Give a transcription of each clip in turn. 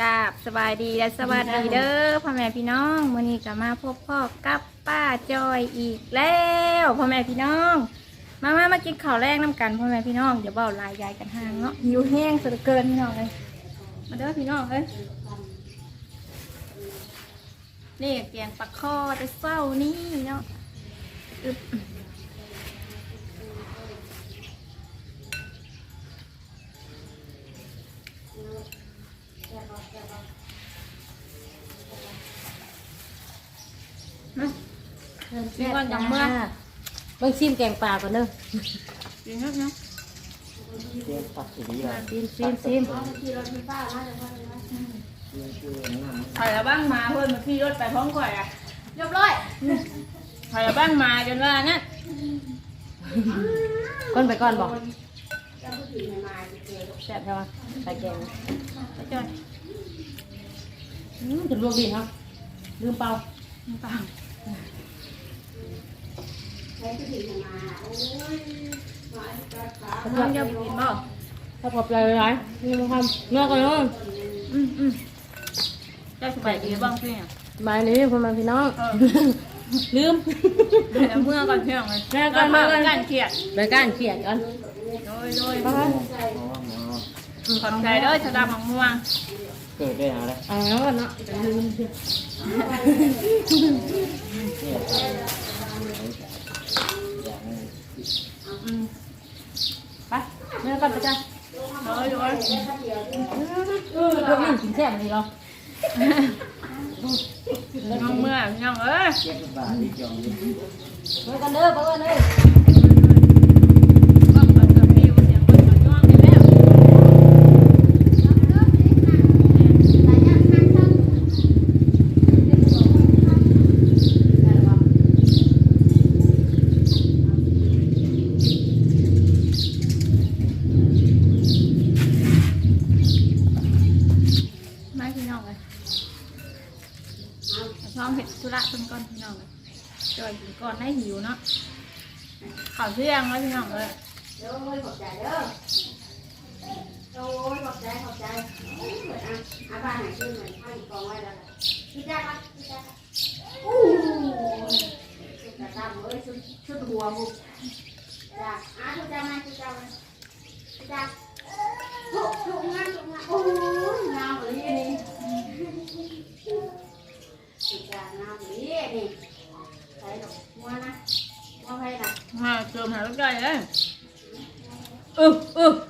กราบสบายดีและสวัสดีเด้อพ่อแม่พี่น้องมื้อนี้ก็มาพบพ่อกับป้าจอยอีกแล้วพ่อแม่พี่น้อง มามามากินข้าวแรกน้ำกันพ่อแม่พี่น้องเดี๋ยวเบาลายยายกันห่างเนาะหิวแห้งสุดเกินพี่น้องเลยมาเด้อพี่น้องเอ้ยนี่แกงปลาคอจะเศร้านี่เนาะอึบ กินก่อนจังเมื่อเบิ่งซิมแกงปลาก่อนเด้อกินครับเนาะเรียกปักสีดีอะซิมซิมซิมถอยละบ้างมาเพื่อนมาขี่รถไปพร้อมก่อยอะเรียบร้อยถอยละบ้างมาจนว่านั่นก้นไปก่อนบอกแซ่บใช่ไหมใส่แกงไปจอยอืมจะลวกดินครับลืมเปล่าน้ำเปล่า น้องจะกินบ่ถ้าพอปลาร้ายนี่มันทำเนื้อก่อนเนาะอืมอืมได้สบายดีบ้างพี่อะบายนี้พ่อแม่พี่น้อง ลืมเมื่อก่อนเที่ยงเลยแม่ก่อนมาเมื่อก่อนกันเขียดไปก้านเขียดก่อนโดยโดยไปก่อนขอบใจเด้อชะดามังม่วงเกิดได้อะไรเอาแล้วก่อนเนาะลืม เนี่ย อืม ไป เนื้อก่อนไปจ้ะโดยโดยลวกดินกินแซ่บดีเหรอน้องเมื่อน้องเอ้ย เมื่อกันเด้อเมื่อกันเด้อ ก็เปิดเทอร์ฟิวเสียงคนอยู่ย่องนี่แล้ว ไม่พี่น้องเลยช่องเห็ดธุระเป็นก้อนพี่น้องเลยจอยกินก่อนได้หิวเนาะข่าวเที่ยงแล้พี่น้องเลยโอ้ยขอบใจเด้อโอ้ยขอบใจขอบใจเหมือนอะอาบ้านไหนชื่อเหมือนข้าวอีกองไว้แล้วพี่จ้าครับพี่จ้าครับอู้ชุดกระตำเอ้ยชุดชุดหัวมุก 感人哦哦。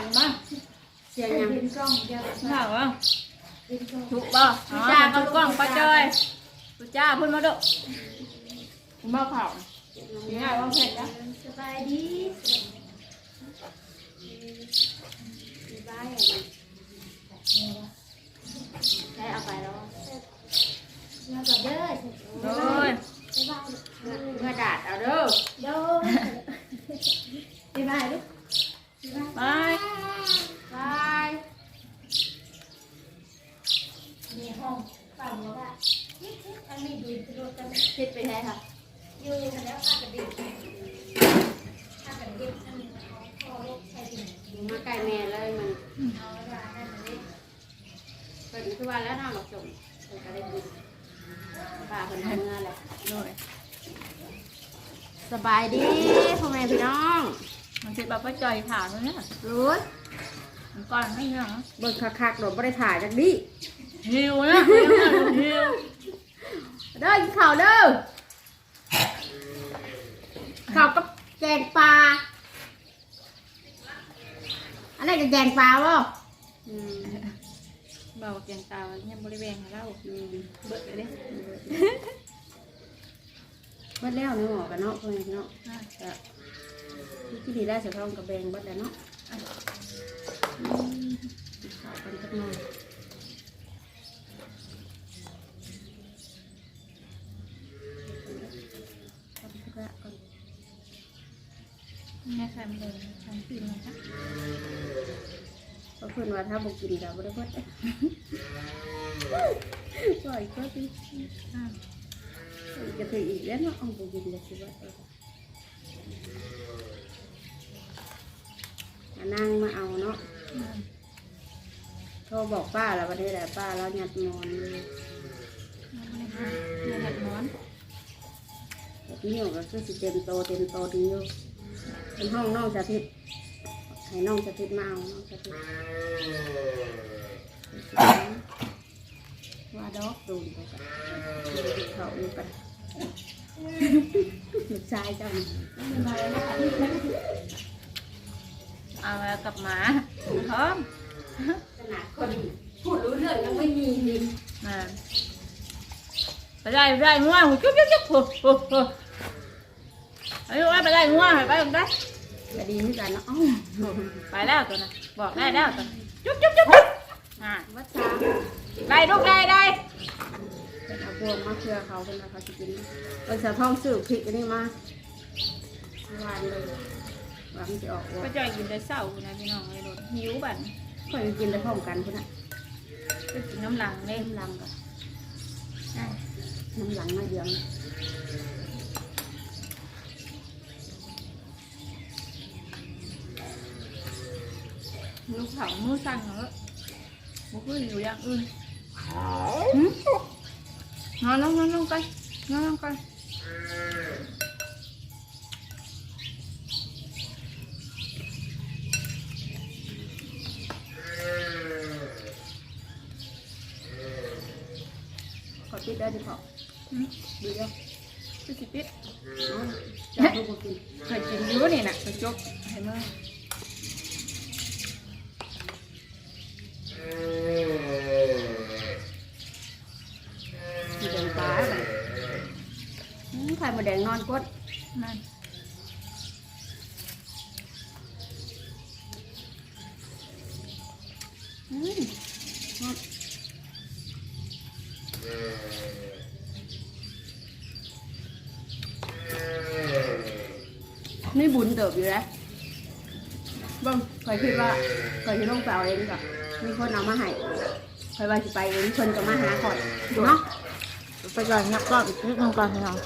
คุณพ่อถ่ายมาเสียงยังถ่ายว่าถูกป่ะอ๋อจ้ากับกล้องป้าจ้อยถูกจ้าพูดมาดูคุณพ่อเผาเป็นไงว่าเผ็ดนะสบายดีสบายอะใช้เอาไปแล้วมากับเด้อโดยเมื่อดาดเอาเด้อโดยสบายลูก ไปบายมีห้องฝั่งแล้วก็อันนี้ดูจะดูจะคิดไปใช่ค่ะอยู่แล้วอาจจะดิบอาจจะดิบอันนี้เขาพอลูกใช้ดิบมาใกล้แม่เลยมันเอาเวลาได้ไหมเป็นคือว่าแล้วน้ำหลอกจมเป็นก็ได้กินป้าเป็นทำงานแหละโดยสบายดีพ่อแม่พี่น้อง มันคิดแบบป้าจ้อยถ่ายเลยเนี่ยรู้มันก่อนไม่เนาะเบิ่งคักๆหนูไม่ได้ถ่ายจากดิหิวนะหิวนะหิวเด้อกินข้าวเด้อข้าวกับแกงปลาอันนี้นก็แกงปลาวะอืมเบาเกียงตาเนี่ยบริเวณของเราอืมเบิดเลยเด้เบิดแล้วเนื้อหมอกันเนาะเพื่อนเนาะอะก็ ที่ดีได้เสียท้องกับแบงบัดแล้วเนาะขาวกันสักหน่อยทำธุระก่อนแม่ใส่มาเลยทำปีนนะคะเพราะเพื่อนว่าถ้าบอกกินกับบ่ได้เบิดเด้ปล่อยก็ดีอ่าจะถืออีกแล้วเนาะเอาบอกกินเลยสิว่า เออมานั่งมาเอาเนาะอืมโทรบอกป้าแล้ววันนี้แหละป้าแล้วหยัดนอนเลยเอาไปเลยค่ะเดี๋ยวหลับนอนแต่ที่นี่ก็คือสิเต็มโตเต็มโตดีอยู่เป็นห้องน้องสาธิตให้น้องสาธิตมาเอาน้องสาธิตว่าดอกตูนไปกันเขาอยู่กันลูกชายเจ้านี่ เอาแล้วกับหมาพร้อมขนาดคนพูดรู้เรื่องยังไม่มีจริงมาไปได้ไปได้ง่วงจุ๊บจุ๊บจุ๊บโอ้โหโอ้โหไปดูว่าไปได้ง่วงไปตรงได้จะดีเหมือนกันเนาะอ้าวไปแล้วตัวน่ะบอกได้แล้วตัวน่ะจุ๊บจุ๊บจุ๊บจุ๊บอ่าวัดช้างได้ลูกได้ได้เป็นเอาพวงมาเชื่อเขาเป็นมาเขาจะกินเป็นสะท้องสื่อพริกอันนี้มาเมื่อวานเลย ว่ามันจะออกก็ว่าจอยกินได้เศร้านะพี่น้องเลยโดนหิวบัดค่อยกินได้พร้อมกันพุ่นน่ะก็กินน้ำหลังเลยน้ำลังกับอะน้ำหลังมาเยืองลูกเผามือสั่นเหรอบุกอยู่อย่างอื่นนอนลงนอนลงไปนอนลงไป ขอติด ได้ดิพออืมดูเด้อคือสิปิดเอาจะเอาลูกมากินเคยกินอยู่นี่น่ะกระจกเห็นไหม สีแดงฟ้าไปอืมไข่มดแดงนอนกด นั่น อืมนอน ไม่บุญเติบอยู่แล้วเบ้างคอยคิดว่าคอยที่ต้องไปเอาเองกับมีคนเอามาให้คอยว่าสิไปเองคนก็มาหาคอยเนาะไปก่อนนับรอบอีกนิดนึงก่อนพี่น้อง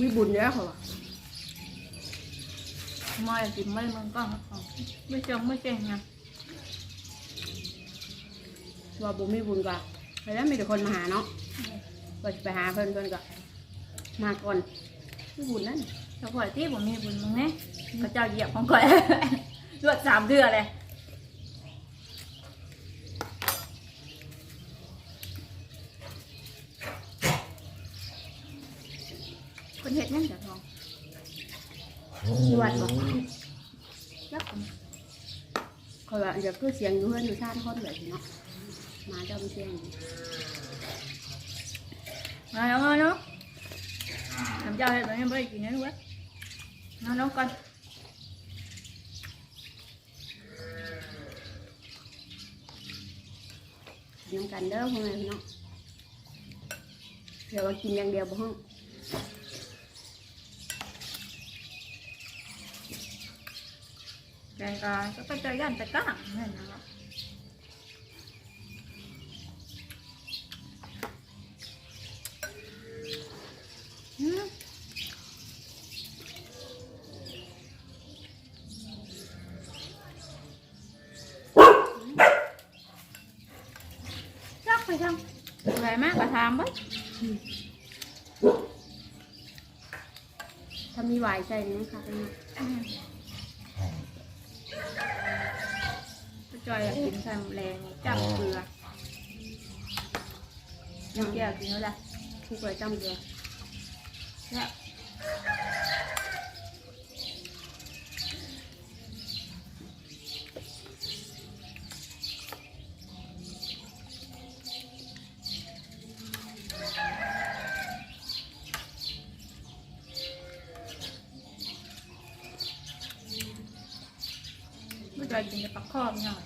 มีบุญเยอะเขาว่าไม่กินไม่มันก็ของไม่จงไม่เก่งนะว่าบุญมีบุญกว่าไปแล้วมีแต่คนมาหาเนาะก็จะไปหาเพื่อนเพื่อนก็มาก่อนมีบุญนั่น แต่ข่อยที่ผมมีบุญมึงเนี่ยพระเจ้าเหยียบของข่อยรวดสามเดือนเลยคนเห็ดนั่นจะทองที่วัดบอกยักษ์คอยว่าเดี๋ยวคือเสียงอยู่เพื่อนอยู่ชาติคนเลยเนาะมาเจ้าเป็นเสียงอยู่มาน้องเนาะทำเจ้าเห็ดแบบนี้ไม่ได้กินนะลูก เว้ยน้องน้องก่อนน้ำกันเด้อพ่อแม่พี่น้องเดี๋ยวว่ากินอย่างเดียวบ่ห้อง แดงกาก็ไปเจอยันตะก้างนั่นนะครับอืมรักไปจังอะไรมากกระทำไว้ ถ้ามีหวายใส่นี่ค่ะพี่น้องก็จอยอยากกินไข่มดแรงจับเกลือน้ำแก้วกินแล้วล่ะทุกเลยจำเดียว เนี่ย ป้าจอย กินแต่ปักข้อพี่น้อง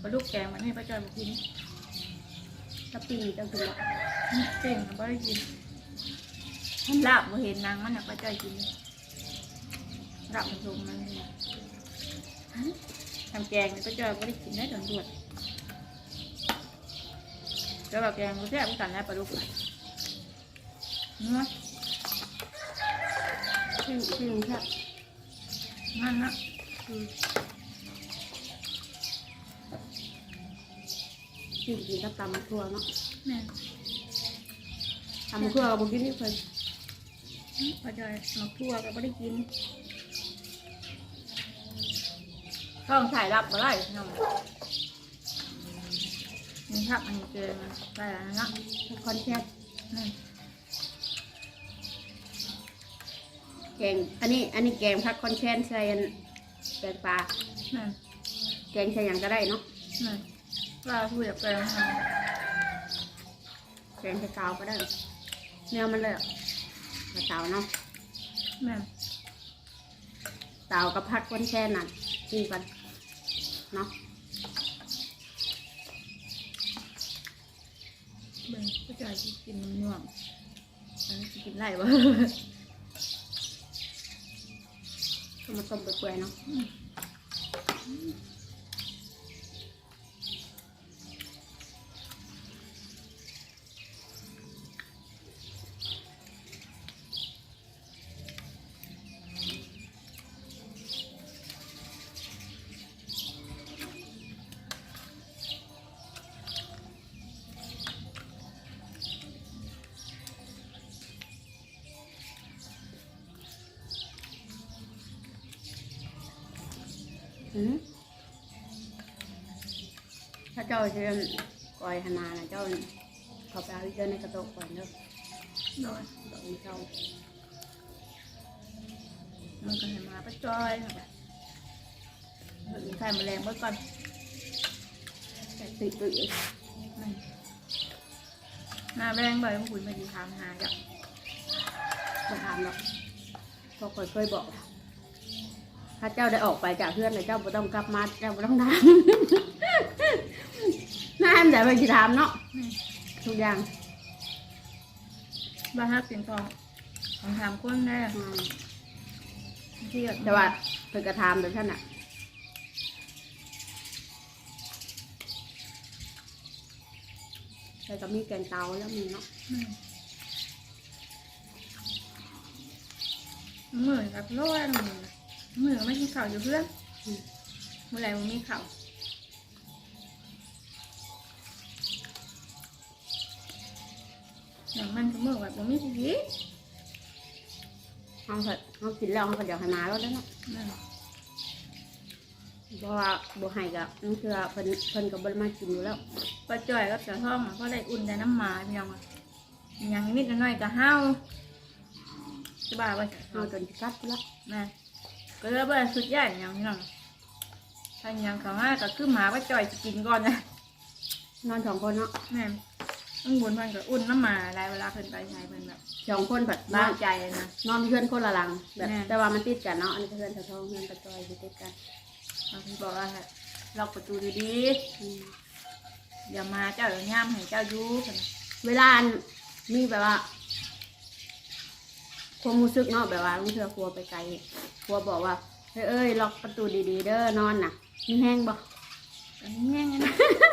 ปลาลูกแกงมันให้ป้าจอยมากินกะปิจังคือว่าเก่งนะป้าได้กินลาบบ่เห็นนางมันน่ะป้าจอยกินลาบผสมมันนี่นะทำแกงเนี่ยป้าจอยก็ได้กินได้จนด่วนแล้วแบบแกงก็แซ่บเหมือนกันแล้วปลาลูกอะเนื้อซึ่งซึ่งครับนั่นนะ ซึ่งกินกับตำมะทั่วเนาะแม่ตำมะทั่วกับบุกินนี่เพิ่นป้าจอยหมักทั่วก็ไม่ได้กินต้องถ่ายรับมาไล่น้องนี่ครับมันเกินมันไปแล้วนะคอนแทคนั่นแกงอันนี้อันนี้แกงผักคอนแคนใส่อันแกงปลานั่นแกงใส่หยังก็ได้เนาะ นั่นว่าพูดแบบแปลงทแกงใส่เตาก็ได้เนื้อมันเลยอะกระเตาเนาะำนั่นเตากับผักคอนแคนนั่นกินกันเนาะเบิ่งป้าจอยสิกินน่วงอันนี้สิกินไล่บ่เอามาต้มไปเปื่อยๆเนาะ ถ้าเจ้าจะก่อยหนานะเจ้าเขาไปเอาอีเจ้าในกระโตกก่อนเด้อโดยดอกนี้เจ้ามันก็ให้มาป้าจอยแบบเบิ่งไข่แมลงเมื่อก่อนแต่ตุยตุยนั่นหน้าแรงบ่อยมันคุยมาดีทำหาจ้ะมาถามหรอกพอคอยเคยบอกถ้าเจ้าได้ออกไปจากเพื่อนเลยเจ้าไม่ต้องกลับมาเจ้าไม่ต้องถาม น่าแอมแต่ไปจีถามเนาะทุกอย่างบ้านฮักเสียงทองของถามคนแน่อืมที่แบบแต่ว่าเพิ่นกระทำโดยท่านอะแต่ก็มีแกงเตาแล้วมีเนาะอืมเหมือนกับโล่แล้วมึงเหมือนไม่กินข้าวอยู่เพื่อนอืมเมื่อไหร่มึงมีข้าว อย่างมันก็เหมือนแบบมึงมีชีวิตเอาเถอะเอากินแล้วเขาก็เดี๋ยวให้มาแล้วเด้อเนาะนั่นเพราะว่าบัให้กับนั่นคือเพิ่นเพิ่นก็บ่ได้มากินอยู่แล้วปลาจ่อยกับเสือทองมันก็ได้อุ่นได้น้ำหมาพี่น้องอะอย่างนิดหน่อยก็ห้าวจะบ้าว่าเอาจนสิกัดอยู่แล้วนะก็เลยว่าสุดยอดอย่างพี่น้องถ้าอย่างเขามาก็คือหมาปลาจ่อยจะกินก่อนนะนอนสองคนเนาะแม่ ต้องบุญมันก็อุ่นน้ำหมาหลายเวลาเพิ่นไปใช้เพิ่นแบบสองคนแบบนบ้าอนใจนะ นอนเพื่อนคนละหลังแบบ แม่ แต่ว่ามันติดกันเนาะอันนี้ก็เพื่อนสะท้องเพื่อนกระจอยอยู่ติดกันบางทีบอกว่าให้ล็อกประตูดีอืมๆอย่ามาเจ้าอย่าย่ามให้เจ้าอยู่เพิ่นน่ะเวลามีแบบว่าความรู้สึกเนาะแบบว่าลุงเถื่อครัวไปไกลครัวบอกว่าเฮ้ยเอ้ยล็อกประตูดีๆ เด้อนอนน่ะมีแห้งบ่อันนี้แง่งนะ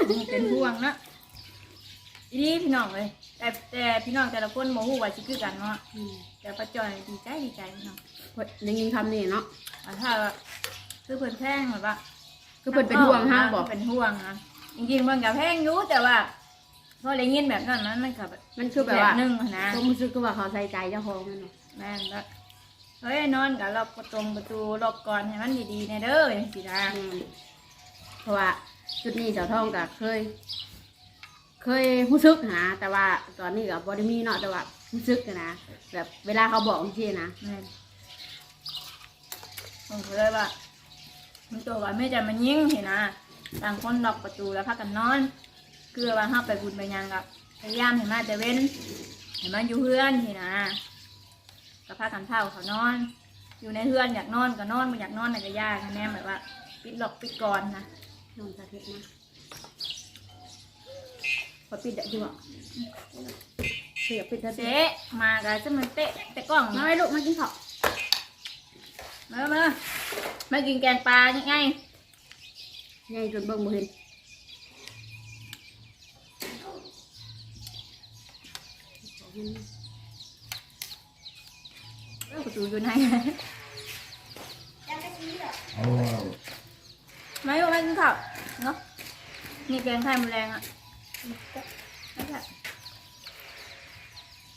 มันเป็นห่วงเนาะ อีนี่พี่น้องเลยแต่แต่พี่น้องแต่ละคนโมหูว่าสิคือกันเนาะอืมแต่ป้าจอยดีใจดีใจพี่น้องเพิ่นได้ยินคำนี้เนาะอ่าถ้าคือเพิ่นแพงแบบว่าคือเพิ่นเป็นห่วงห้างบอกเป็นห่วงนะจริงๆเพิ่นกับแพงอยู่แต่ว่าพอได้ยินแบบนั้นมันมันกับมันคือแบบว่าหนึ่งนะความรู้สึกคือว่าเขาใส่ใจเจ้าของนั่นเนาะแม่นแบบเฮ้ยนอนกับล็อกประตูประตูล็อกก่อนให้มันดีๆในเด้ออย่างสินะอืมเพราะว่าจุดนี้เจ้าทองก็เคย เคยรู้สึกนะแต่ว่าตอนนี้ก็บ่ได้มีเนาะแต่ว่ารู้สึกนะแบบเวลาเขาบอกจริงๆนะแม่นผมก็เลยว่ามันตัวว่าไม่จะมันยิ่งเห็นนะต่างคนล็อกประตูแล้วพักกันนอนคือว่าห้าไปบุญไปหยังกับพยายามเห็นมาแต่เว้นเห็นมาอยู่เพื่อนเห็นนะก็พากันเท่าเขานอน อยู่ในเฮือนอยากนอนก็นอนไม่อยากนอนไหนก็ยากนะแน่แบบว่า ปิดหลอกปิดกรอนนะนอนสาธิตนะ พอปิดได้ดีกว่าเสียปิดแล้วเจ๊มากันจะมันเตะแต่กล้องมามาไว้ลูกมากินข้าวมามามากินแกงปลายังไงใหญ่จนเบิ่งบ่เห็นประตูอยู่ไหนยังไม่ซื้อหรอกมาอยู่มากินข้าวเนาะนี่แกงไข่มดแรงอะ ไม่ใช่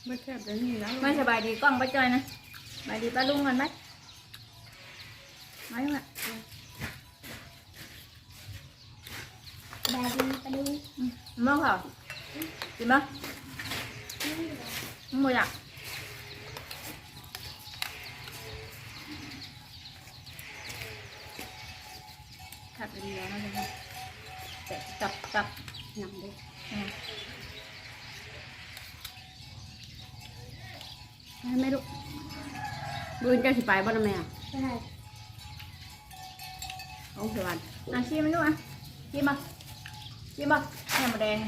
ไม่แซ่บแล้วนี่แล้วไม่สบายดีกล้องป้าจอยนะสบายดีป้าลุงกันไหมไม่มาบายดีไปดูอืมมองเขากินปะมึงบ่อยากขัดดีแล้วนะจ๊ะแต่ตับตับยำเลย อืมให้แม่ลูกบืนเจ้าสิไปบ่ล่ะแม่ใช่เอาสวรรค์อะชิมมันดูอะชิมมาชิมมาแค่หมดแดง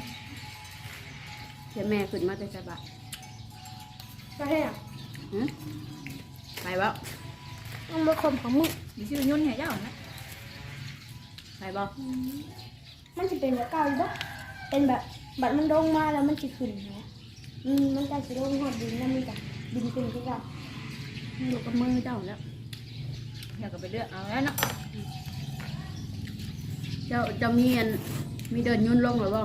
เดี๋ยวแม่ขึ้นมาแต่สบายใช่อะหือไปบ่มันมาคมของมึงมีชื่อยุ่นเหรอเจ้านะไปบ่มันจะเป็นแบบเก่าอยู่ปะ เป็นแบบบัดมันลงมาแล้วมันจะขึ้นนะอืมมันจะสิลงหอดดินแล้วมันจะบินขึ้นที่เราลูกกับมือเจ้าแล้วอยากก็ไปเลือกเอาแล้วเนาะเจ้าเจ้ามีอันมีเดินยุ่นลงหรือบ่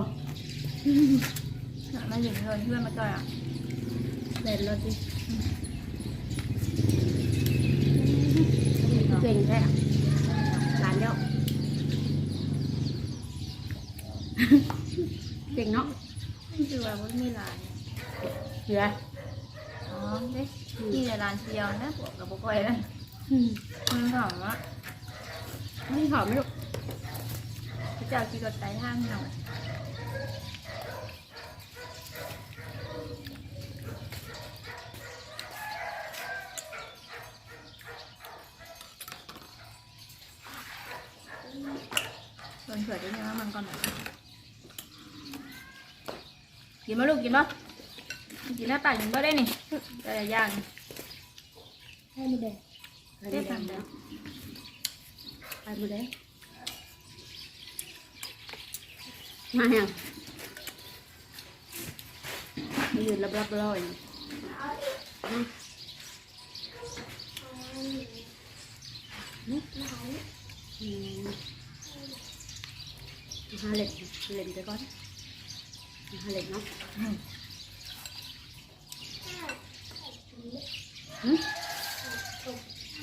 มาอยู่เลยเพื่อนมาต่อยอะเล่นรถดิเก่งแท้หลานเจ้า เก่งเนาะ คือว่า มันมีหลานเหลืออ๋อเด้ที่ในร้านเชียวนะบวกกับบุกไปแล้วอืมมันหอมอะไม่หอมไหมลูกพระเจ้าที่กดไตทางหน่อยโดนเผื่อได้ยังมันก่อนหน่อย กินมาลูกกินมากินหน้าตากินก็ได้นี่แต่ละอย่างให้มันแดงไปไม่ได้แล้วไปไม่ได้มาแห้งมายืนรับรับๆรอยอืมอืมหาเล็ดเล็ดไปก่อน หาเล็ดเนาะหืม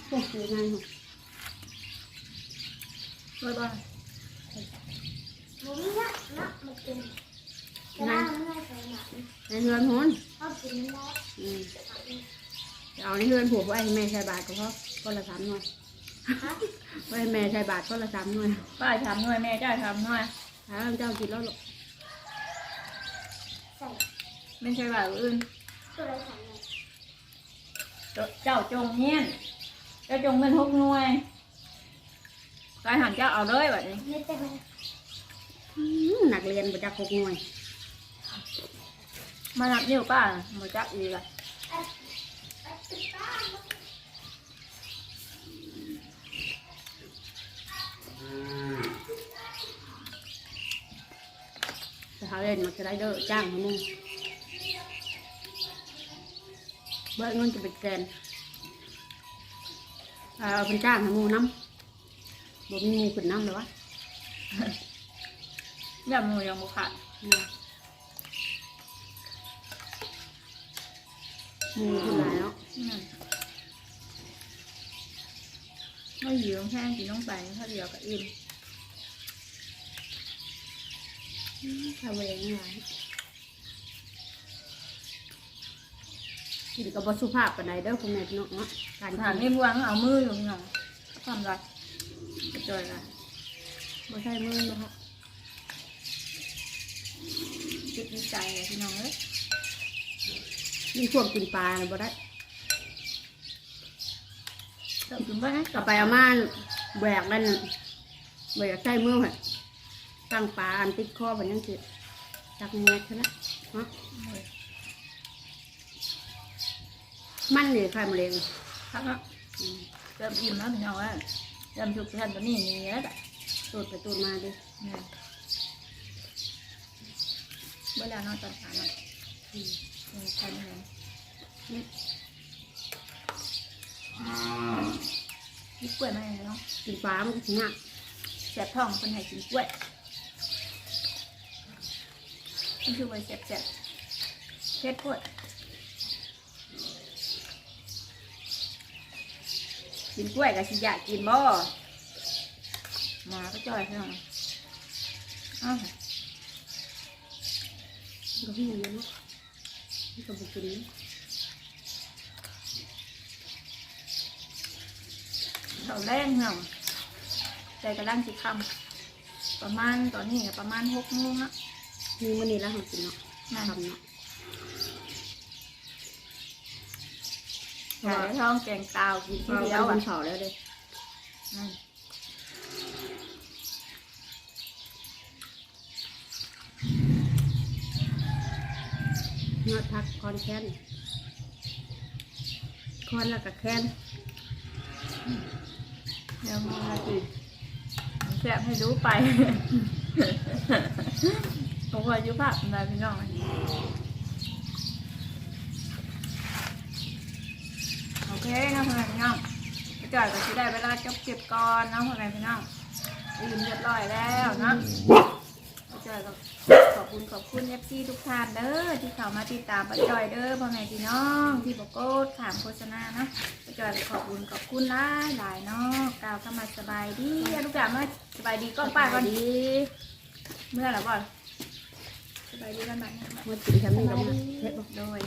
โอ้ยง่ายเหรอด้วยบางผมเนี่ยนะมันเป็นกระด้างมันง่ายไปหนักในเฮือนหุ่นเอาในเฮือนผูกไว้ให้แม่ใช้บาทก็พอคนละสามหน่วยไว้ให้แม่ใช้บาทคนละสามหน่วยป้าทำหน่วยแม่เจ้าทำหน่วยถ้าเจ้ากินแล้วลูก ใส่ไม่ใช่แบบอื่นตัวอะไรของเนี่ยเจ้าจงเฮียนเจ้าจงเงินหกหน่วยกายหันเจ้าเอาเลยแบบนี้ไม่แต่มันอืมนักเรียนประจักษ์หกหน่วย มานับนิ้วป้าหมดจักอีกละแต่ เขาเรียนมันจะได้เด้อจ้างเขามึงเบิกเงินจะเป็นแสนเอาเป็นจ้างให้มูน้ำบ่มีมูขึ้นน้ำเลยวะแบบมือยังบุขาดมูขึ้นหลายเนาะนั่นไม่ยืมแค่กินน้องไปถ้าเดียวกับอิ่ม ถ้าเวงหลายกินกับบสุภาพปานใดเด้อคุณแม่พี่น้องเนาะการถามทำนี่บวงเอามืออยู่พี่น้องความรักกระจอยละบ่ใช่มือเนาะจิตวิจัยเลยพี่น้องเอ้ยมีพวกกินปลาน่ะบ่ได้เติมถึงบ้านนะต่อไปเอามาแบกนั่นแบกใส่มือให้ ตั้งปลาอันติดคอแบบนั้นสิจักแงกใช่ไหมฮะมันเลยไข่มะเร็งครับเนาะเติมอิ่มแล้วพี่น้องว่าเติมชุบท่านตัวนี้อย่างนี้แล้วแต่ตูดไปตูดมาดิเนี่ยเวลานอนตอนเช้าเนาะอืมเออใช่ไหมนี่นี่กล้วยมาเลยเนาะกินปลามันก็สิหักแสบท้องคนให้กินกล้วย นี่คือไว้แสบแสบเพชรพูดกินกล้วยกับสิอยากกินบ่หมาก็จ่อยใช่ไหมอ้าวก็หิวเยอะเนาะมันก็บุกินเนาะเขาแรงเนาะใจกำลังสิคำประมาณตอนนี้ประมาณหกโมงละ มีมันนี่แล้วของกินเนาะนั่นทำเนาะไก่ท้องแกงตาวกินทีเราเดียเอาววัอะ นเสาร์แล้วเด้นั่นยอดพักคอนแคนคอนแล้วก็แคนเดี๋ยวมาสิแสบให้ดูไป ผมว่ายุภาพนายพี่น้องโอเคนะพ่อแม่พี่น้องไปจ่อยก็สิได้เวลาจบเก็บก่อนเนาะพ่อแม่พี่น้องยืมเรียบร้อยแล้วเนาะป้าจอยก็ขอบคุณขอบคุณเอฟซีทุกท่านเด้อที่เข้ามาติดตามป้าจอยเด้อพ่อแม่พี่น้องที่บอกโก้ถามโฆษณาเนาะป้าจอยก็ขอบคุณขอบคุณหลายหลายเนาะกล่าวเข้ามาสบายดีอะทุกอย่างเมื่อสบายดีก็ป้าก่อนดี เมื่อไหร่ก่อนส บายดีบ้านใหม่นะควันศุกร์ทำนี่ก็มาเฮ็ดบอกด้วย